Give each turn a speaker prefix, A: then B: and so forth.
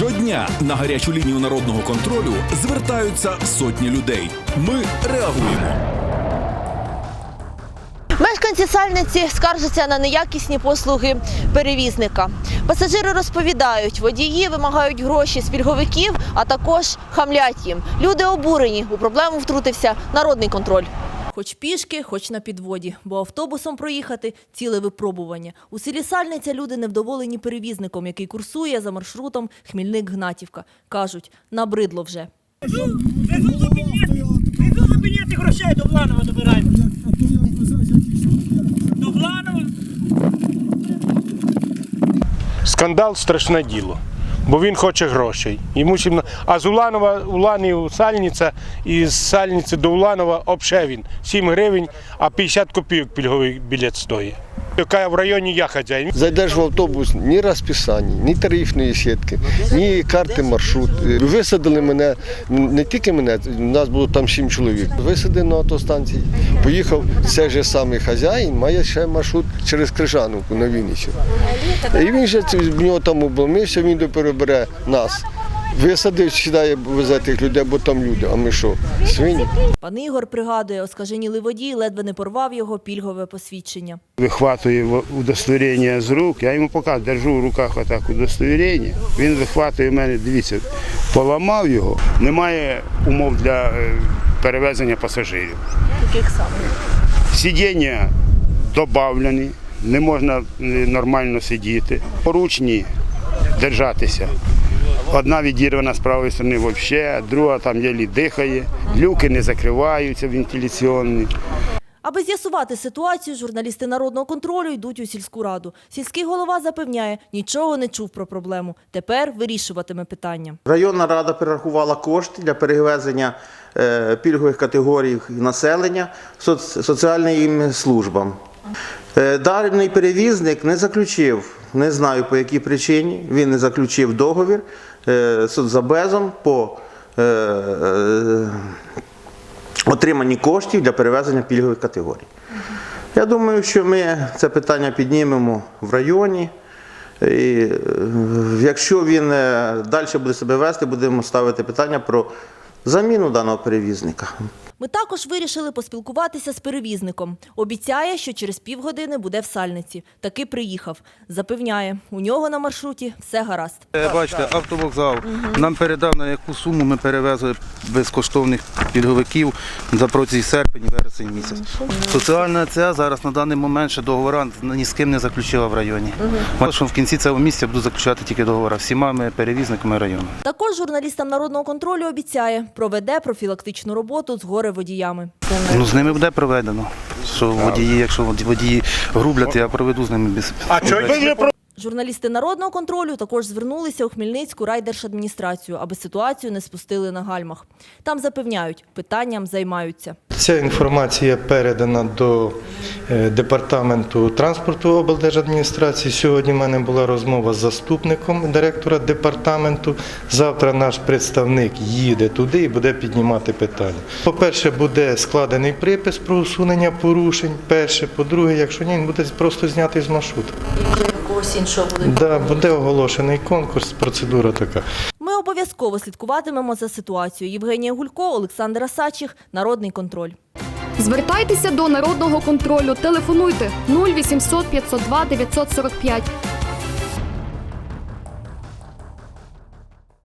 A: Щодня на гарячу лінію народного контролю звертаються сотні людей. Ми реагуємо.
B: Мешканці Сальниці скаржаться на неякісні послуги перевізника. Пасажири розповідають, водії вимагають гроші з пільговиків, а також хамлять їм. Люди обурені. У проблему втрутився народний контроль. Хоч пішки, хоч на підводі, бо автобусом проїхати ціле випробування. У селі Сальниця люди невдоволені перевізником, який курсує за маршрутом Хмільник-Гнатівка. Кажуть, набридло вже.
C: Везу грошей до Бланова добираємо. До Бланова.
D: Скандал страшне діло. Бо він хоче грошей. Йому чим... А з Уланова, Уланів Сальниця, і з Сальниці до Уланова обше він 7 гривень, а 50 копійок пільговий білет стоїть. Яка в районі я хазяїн.
E: Зайдеш в автобус, ні розписання, ні тарифної сітки, ні карти маршрут. Висадили мене, не тільки мене, у нас було там сім чоловік. Висадив на автостанції, поїхав цей же самий хазяїн, має ще маршрут через Крижановку на Вінницю. І він же в нього там обломився, він доперебере нас. Висадив, сідає, везе тих людей, бо там люди. А ми що? Свині?
B: Пан Ігор пригадує, оскаженілий водій ледве не порвав його пільгове посвідчення.
F: вихватує удостоверення з рук, я йому показую, держу в руках отак удостоверення. Він вихватує мене, дивіться, поламав його. Немає умов для е, перевезення пасажирів.
B: Яких саме?
F: Сидіння додавлені, не можна е, нормально сидіти. Поручні держатися. Одна відірвана з правої сторони взагалі, друга там єлі дихає, люки не закриваються вентиляційні.
B: Аби з'ясувати ситуацію, журналісти народного контролю йдуть у сільську раду. Сільський голова запевняє, нічого не чув про проблему. Тепер вирішуватиме питання.
G: Районна рада перерахувала кошти для перевезення е, пільгових категорій населення соц- соціальним службам. Е, Даний перевізник не заключив, не знаю по якій причині, він не заключив договір е, з соцзабезом по е, отриманні коштів для перевезення пільгових категорій. Я думаю, що ми це питання піднімемо в районі. І, якщо він далі буде себе вести, будемо ставити питання про заміну даного перевізника.
B: Ми також вирішили поспілкуватися з перевізником. Обіцяє, що через півгодини буде в сальниці. Таки приїхав. Запевняє, у нього на маршруті все гаразд.
H: Е, Бачите, автовокзал нам передав на яку суму ми перевезли безкоштовних пільговиків за протязі серпень, вересень місяць. Соціальна ця зараз на даний момент ще договора ні з ким не заключила в районі. Угу. що в кінці цього місяця буду заключати тільки договори з всіма ми перевізниками району.
B: Також журналістам народного контролю обіцяє, проведе профілактичну роботу з горе водіями.
H: Ну з ними буде проведено. Що водії, якщо водії грублять, я проведу з ними без.
D: А чого
B: Журналісти народного контролю також звернулися у Хмельницьку райдержадміністрацію, аби ситуацію не спустили на гальмах. Там запевняють, питанням займаються.
I: Ця інформація передана до е, департаменту транспорту облдержадміністрації. Сьогодні в мене була розмова з заступником директора департаменту. Завтра наш представник їде туди і буде піднімати питання. По-перше, буде складений припис про усунення порушень. Перше, по-друге, якщо ні, він буде просто знятий з маршруту.
B: Когось іншого буде.
I: Да, буде оголошений конкурс, процедура така.
B: Обов'язково слідкуватимемо за ситуацією. Євгенія Гулько, Олександр Асачих, Народний контроль.
J: Звертайтеся до народного контролю. Телефонуйте 0800 502 945